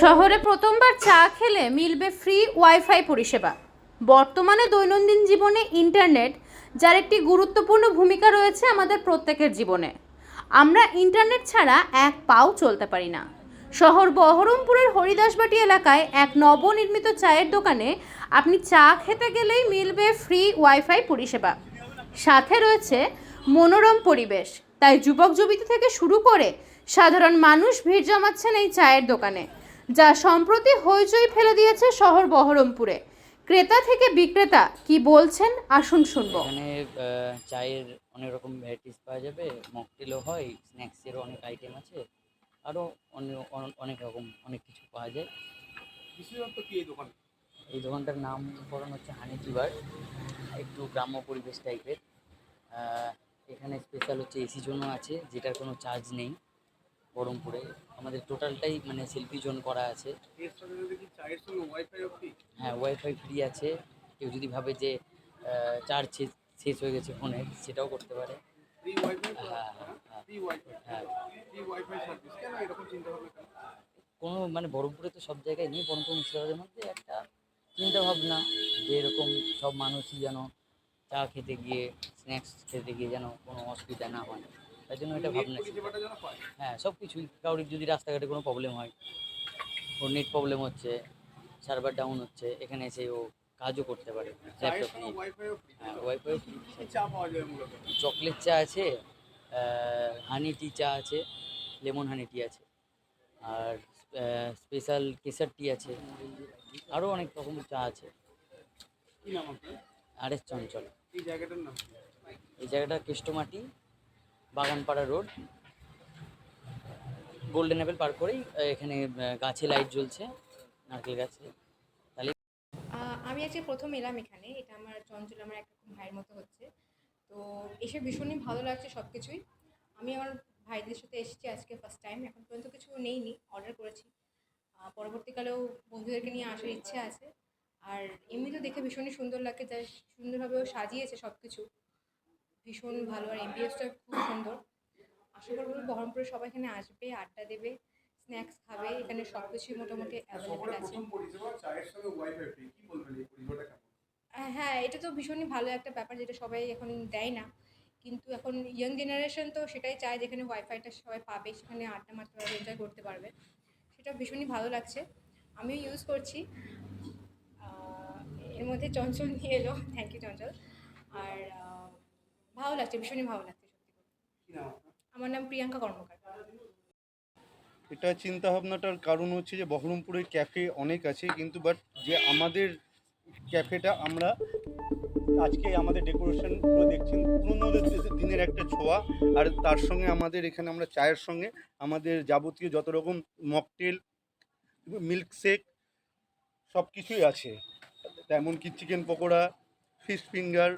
শহরে প্রথমবার চা খেলে মিলবে ফ্রি ওয়াইফাই পরিষেবা। বর্তমানে দৈনন্দিন জীবনে ইন্টারনেট যার একটি গুরুত্বপূর্ণ ভূমিকা রয়েছে আমাদের প্রত্যেকের জীবনে। আমরা ইন্টারনেট ছাড়া এক পাও চলতে পারি না। শহর বহরমপুরের হরিদাসবাটি এলাকায় এক নবনির্মিত চায়ের দোকানে আপনি চা খেতে গেলেই মিলবে ফ্রি ওয়াইফাই পরিষেবা। সাথে রয়েছে মনোরম পরিবেশ তাই যুবক যুবতী থেকে শুরু করে সাধারণ মানুষ ভিড় জমাচ্ছেন এই চায়ের দোকানে, যা সম্প্রতি হইচই ফেলে দিয়েছে শহর বহরমপুরে। ক্রেতা থেকে বিক্রেতা, কি বলছেন? আসুন শুনব। এখানে চায়ের অনেক রকম ভ্যারাইটিস পাওয়া যাবে। মকটেলও হয় স্ন্যাক্সেরও অনেক আইটেম আছে, আরও অনেক অনেক রকম, অনেক কিছু পাওয়া যায়। বিশেষত কি এই দোকান এই দোকানটার নাম বরং হচ্ছে হানি টিবার একটু গ্রাম্য পরিবেশ টাইপের এখানে স্পেশাল হচ্ছে এসি জোনও আছে, যেটার কোনো চার্জ নেই বহরমপুরে। আমাদের টোটালটাই মানে সেলফি জোন করা আছে। হ্যাঁ ওয়াইফাই ফ্রি আছে। কেউ যদি ভাবে যে চার্জ শেষ হয়ে গেছে ফোনের সেটাও করতে পারে। হ্যাঁ হ্যাঁ হ্যাঁ। কোনো মানে বহরমপুরে তো সব জায়গায় নেই বহরমপুর মুর্শিদাবাদের মধ্যে একটা চিন্তাভাবনা যে এরকম সব মানুষই যেন চা খেতে গিয়ে স্ন্যাক্স খেতে গিয়ে যেন কোনো অসুবিধা না হয়। তাই জন্য এটা ভাবনা হ্যাঁ সব কিছুই। কাউরির যদি রাস্তাঘাটে কোনো প্রবলেম হয় ওর নেট প্রবলেম হচ্ছে সার্ভার ডাউন হচ্ছে এখানে এসে ও কাজও করতে পারে। ল্যাপটপ নিয়ে। ওয়াইফাই হ্যাঁ ওয়াইফাই চকলেট চা আছে হানি টি চা আছে লেমন হানি টি আছে আর স্পেশাল কেসার টি আছে আরও অনেক রকম চা আছে। কি নাম আপনার? R S Chanchal. এই জায়গাটা Keshtomati Baganpara road. Golden apple পার করেই এখানে গাছে লাইট জ্বলছে নারকেল গাছে। আহ, আমি আজকে প্রথম এলাম এখানে। এটা আমার চঞ্চল আমার একরকম ভাইয়ের মতো হচ্ছে। তো এসে ভীষণই ভালো লাগছে সব কিছুই আমি আমার ভাইদের সাথে এসেছি আজকে ফার্স্ট টাইম এখন পর্যন্ত কিছু নেইনি অর্ডার করেছি। পরবর্তীকালেও বন্ধুদেরকে নিয়ে আসার ইচ্ছে আছে। আর এমনি তো দেখে ভীষণই সুন্দর লাগে যা সুন্দরভাবেও সাজিয়েছে সব কিছু ভীষণ ভালো আর এমবিএসটা খুব সুন্দর। আশা করব বহরমপুরে সবাই এখানে আসবে আড্ডা দেবে স্ন্যাক্স খাবে এখানে সব কিছুই মোটামুটি অ্যাভেলেবেল আছে। হ্যাঁ এটা তো ভীষণই ভালো একটা ব্যাপার যেটা সবাই এখন দেয় না। কিন্তু এখন ইয়াং জেনারেশন তো সেটাই চায় যেখানে ওয়াইফাইটা সবাই পাবে সেখানে আড্ডা মারতে পারবে এনজয় করতে পারবে। সেটা ভীষণই ভালো লাগছে। আমিও ইউজ করছি। মধ্যে চঞ্চল নিয়ে এলো। থ্যাংক ইউ চঞ্চল। আর ভালো লাগছে ভীষণই ভালো লাগছে সত্যি আমার নাম প্রিয়াঙ্কা কর্মকার। এটা চিন্তা ভাবনাটার কারণ হচ্ছে যে বহরমপুরের ক্যাফে অনেক আছে কিন্তু বাট যে আমাদের ক্যাফেটা আমরা আজকে আমাদের ডেকোরেশনগুলো দেখছেন পুরোনো দিনের একটা ছোঁয়া আর তার সঙ্গে আমাদের এখানে আমরা চায়ের সঙ্গে আমাদের যাবতীয় যত রকম মকটেল মিল্কশেক সব কিছুই আছে। এমনকি chicken pakora fish finger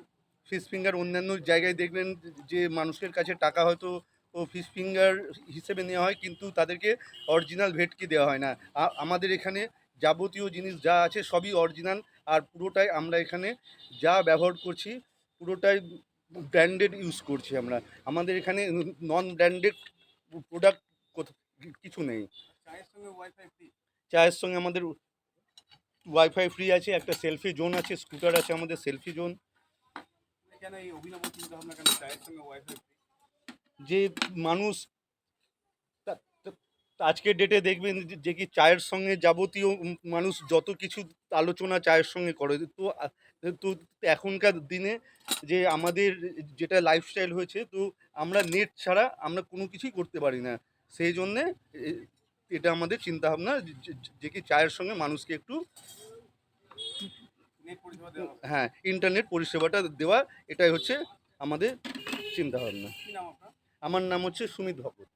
fish finger অন্যান্য জায়গায় দেখবেন যে মানুষের কাছে টাকা হয়তো ও ফিশ ফিঙ্গার হিসেবে নেওয়া হয় কিন্তু তাদেরকে অরিজিনাল ভেটকি দেওয়া হয় না। আমাদের এখানে যাবতীয় জিনিস যা আছে সবই অরিজিনাল আর পুরোটাই আমরা এখানে যা ব্যবহার করছি পুরোটাই ব্র্যান্ডেড ইউজ করছি আমরা। আমাদের এখানে নন ব্র্যান্ডেড প্রোডাক্ট কিছু নেই। চায়ের সঙ্গে ওয়াইফাই ফ্রি চায়ের সঙ্গে আমাদের ওয়াইফাই ফ্রি আছে একটা সেলফি জোন আছে স্কুটার আছে আমাদের সেলফি জোন। এই অভিনব চিন্তা ভাবনা কেন? চায়ের সঙ্গে ওয়াইফাই যে মানুষ আজকের ডেটে দেখবেন যে- কি চায়ের সঙ্গে যাবতীয় মানুষ যত কিছু আলোচনা চায়ের সঙ্গে করে। তো তো এখনকার দিনে যে আমাদের যেটা লাইফস্টাইল হয়েছে তো আমরা নেট ছাড়া আমরা কোনো কিছুই করতে পারি না। সেই জন্যে এটা আমাদের চিন্তা ভাবনা যে- কি চায়ের সঙ্গে মানুষকে একটু হ্যাঁ ইন্টারনেট পরিষেবাটা দেওয়া এটাই হচ্ছে আমাদের চিন্তাভাবনা। ভাবনা আমার নাম হচ্ছে সুমিত ভকত।